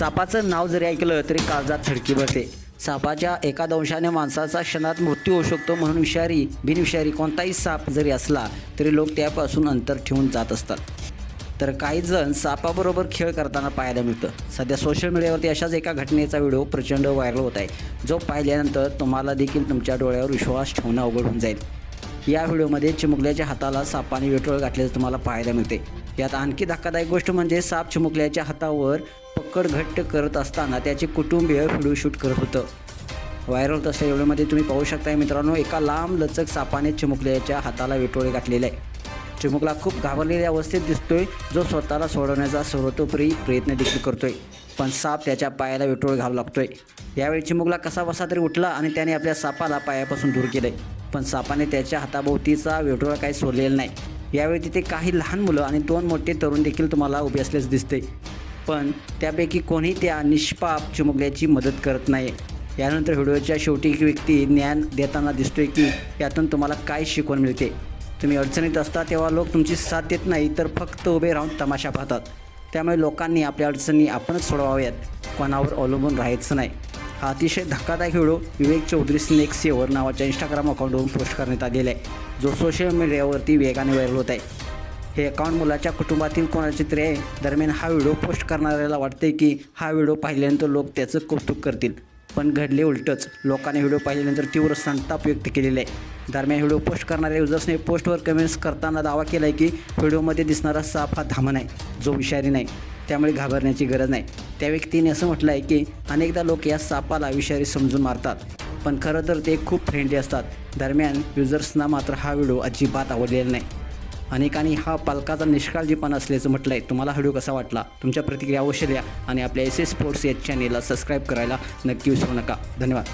सापाचं नाव जरी ऐकलं तरी काळजात थडकी भरते सापाच्या एका दंशाने माणसाचा क्षणात मृत्यू होऊ शकतो म्हणून विषारी बिनविषारी कोणताही साप जरी असला तरी लोक त्यापासून अंतर ठेवून जात असतात. तर काही जण सापाबरोबर खेळ करताना पाहायला मिळतं. सध्या सोशल मीडियावरती अशाच एका घटनेचा व्हिडिओ प्रचंड व्हायरल होत आहे. जो पाहिल्यानंतर तुम्हाला देखील तुमच्या डोळ्यावर विश्वास ठेवणं अवघड होऊन जाईल. या व्हिडिओमध्ये चिमुकल्याच्या हाताला सापाने वेटोळ घातल्याचं तुम्हाला पाहायला मिळते. यात आणखी धक्कादायक गोष्ट म्हणजे साप चिमुकल्याच्या हातावर पकड घट्ट करत असताना त्याचे कुटुंबीय व्हिडिओ शूट करत होतं. व्हायरल होत असलेल्या व्हिडिओमध्ये तुम्ही पाहू शकता मित्रांनो एका लांब लचक सापाने चिमुकल्याच्या हाताला वेटोळे घातलेले आहे. चिमुकला खूप घाबरलेल्या अवस्थेत दिसतोय जो स्वतःला सोडवण्याचा सर्वतोपरी प्रयत्न देखील करतोय. पण साप त्याच्या पायाला वेटोळ घालू लागतोय. यावेळी चिमुकला कसा बसा तरी उठला आणि त्याने आपल्या सापाला पायापासून दूर केलंय. पण सापाने त्याच्या हाताभोवतीचा वेटोळा काही सोडलेला नाही. यावेळी तिथे काही लहान मुलं आणि दोन मोठे तरुण देखील तुम्हाला उभे असल्याचं दिसते पण त्यापैकी कोणी त्या निष्पाप चिमुकल्याची मदत करत नाही. यानंतर व्हिडिओच्या शेवटी एक व्यक्ती ज्ञान देताना दिसतोय की यातून तुम्हाला काय शिकवण मिळते. तुम्ही अडचणीत असता तेव्हा लोक तुमची साथ देत नाही तर फक्त उभे राहून तमाशा पाहतात. त्यामुळे लोकांनी आपल्या अडचणी आपणच सोडवाव्यात. कोणावर अवलंबून राहायचं नाही. हा अतिशय धक्कादायक video Vivek Chaudhari snake saver नावाच्या इंस्टाग्राम अकाउंटवरून पोस्ट करण्यात आलेला आहे. जो सोशल मीडियावरती वेगाने व्हायरल होत आहे. हे अकाउंट मुलाच्या कुटुंबातील कोणाचे तरी आहे. दरम्यान हा व्हिडिओ पोस्ट करणाऱ्याला वाटते की हा व्हिडिओ पाहिल्यानंतर लोक त्याचं कौतुक करतील. पण घडले उलटच. लोकांनी व्हिडिओ पाहिल्यानंतर तीव्र संताप व्यक्त केलेला आहे. दरम्यान व्हिडिओ पोस्ट करणाऱ्या युजर्सने पोस्टवर कमेंट्स करताना दावा केला आहे की व्हिडिओमध्ये दिसणारा साप हा धामण आहे. जो विषारी नाही. त्यामुळे घाबरण्याची गरज नाही. त्या व्यक्तीने असं म्हटलं आहे की अनेकदा लोक या सापाला विषारी समजून मारतात. पण खरं तर ते खूप फ्रेंडली असतात. दरम्यान युजर्सना मात्र हा व्हिडिओ अजिबात आवडलेला नाही. अनेकांनी हा पालकाचा निष्काळजीपणा असल्याचं म्हटलं आहे तुम्हाला व्हिडिओ कसा वाटला? तुमच्या प्रतिक्रिया अवश्य द्या आणि आपल्या एस एस स्पोर्ट्स या चॅनेलला सबस्क्राईब करायला नक्की विसरू नका. धन्यवाद.